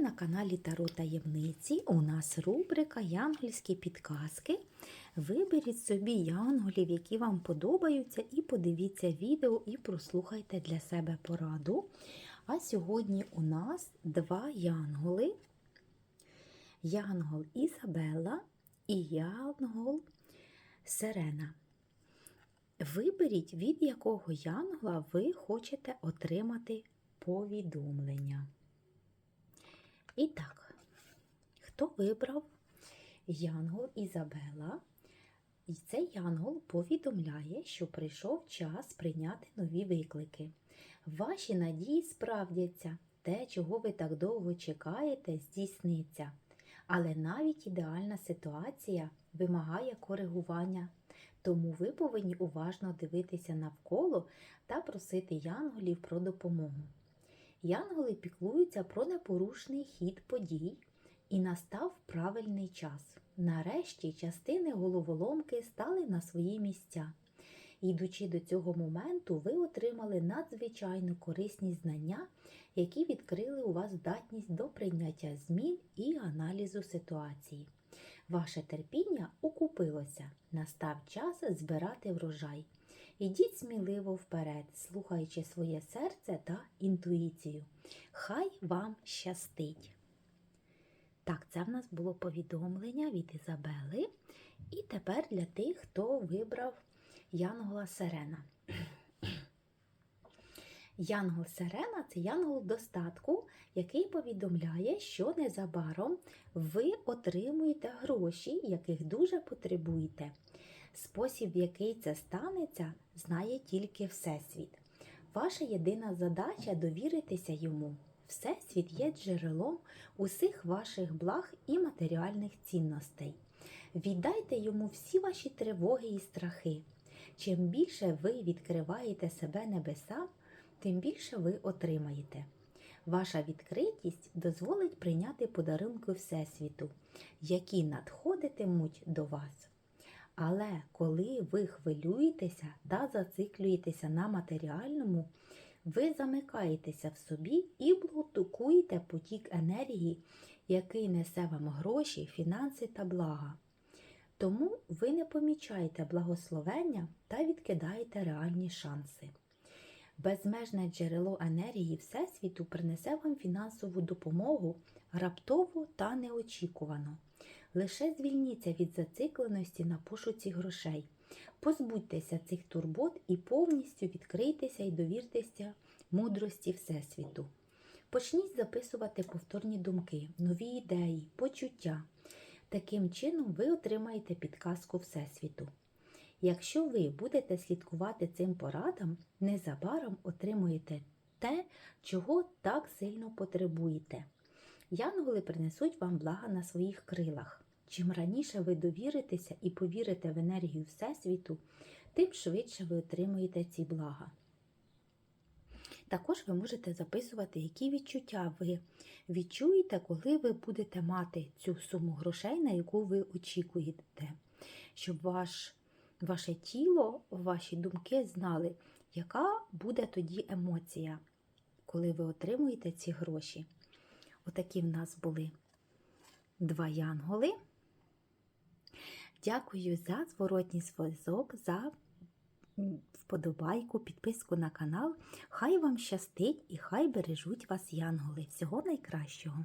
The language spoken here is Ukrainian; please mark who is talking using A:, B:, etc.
A: На каналі Таро Таємниці у нас рубрика Янгольські підказки. Виберіть собі янголів, які вам подобаються, і подивіться відео і прослухайте для себе пораду. А сьогодні у нас два янголи: Янгол Ізабелла і Янгол Сирена. Виберіть, від якого янгола ви хочете отримати повідомлення. І так, хто вибрав Янгол Ізабела? І цей янгол повідомляє, що прийшов час прийняти нові виклики. Ваші надії справдяться, те, чого ви так довго чекаєте, здійсниться. Але навіть ідеальна ситуація вимагає коригування, тому ви повинні уважно дивитися навколо та просити янголів про допомогу. Янголи піклуються про непорушний хід подій, і настав правильний час. Нарешті частини головоломки стали на свої місця. Йдучи до цього моменту, ви отримали надзвичайно корисні знання, які відкрили у вас здатність до прийняття змін і аналізу ситуації. Ваше терпіння окупилося, настав час збирати врожай. Ідіть сміливо вперед, слухаючи своє серце та інтуїцію. Хай вам щастить! Так, це в нас було повідомлення від Ізабели. І тепер для тих, хто вибрав Янгола Сирена. Янгол Сирена це янгол достатку, який повідомляє, що незабаром ви отримуєте гроші, яких дуже потребуєте. Спосіб, в який це станеться, знає тільки Всесвіт. Ваша єдина задача довіритися йому. Всесвіт є джерелом усіх ваших благ і матеріальних цінностей. Віддайте йому всі ваші тривоги і страхи. Чим більше ви відкриваєте себе небесам, тим більше ви отримаєте. Ваша відкритість дозволить прийняти подарунки Всесвіту, які надходитимуть до вас. Але коли ви хвилюєтеся та зациклюєтеся на матеріальному, ви замикаєтеся в собі і блокуєте потік енергії, який несе вам гроші, фінанси та блага. Тому ви не помічаєте благословення та відкидаєте реальні шанси. Безмежне джерело енергії Всесвіту принесе вам фінансову допомогу раптово та неочікувано. Лише звільніться від зацикленості на пошуці грошей. Позбудьтеся цих турбот і повністю відкрийтеся і довіртеся мудрості Всесвіту. Почніть записувати повторні думки, нові ідеї, почуття. Таким чином ви отримаєте підказку Всесвіту. Якщо ви будете слідкувати цим порадам, незабаром отримуєте те, чого так сильно потребуєте. Янголи принесуть вам блага на своїх крилах. Чим раніше ви довіритеся і повірите в енергію Всесвіту, тим швидше ви отримуєте ці блага. Також ви можете записувати, які відчуття ви відчуєте, коли ви будете мати цю суму грошей, на яку ви очікуєте, щоб ваш, ваше тіло, ваші думки знали, яка буде тоді емоція, коли ви отримуєте ці гроші. Отакі в нас були два янголи. Дякую за зворотній зв'язок, за вподобайку, підписку на канал. Хай вам щастить і хай бережуть вас янголи. Всього найкращого!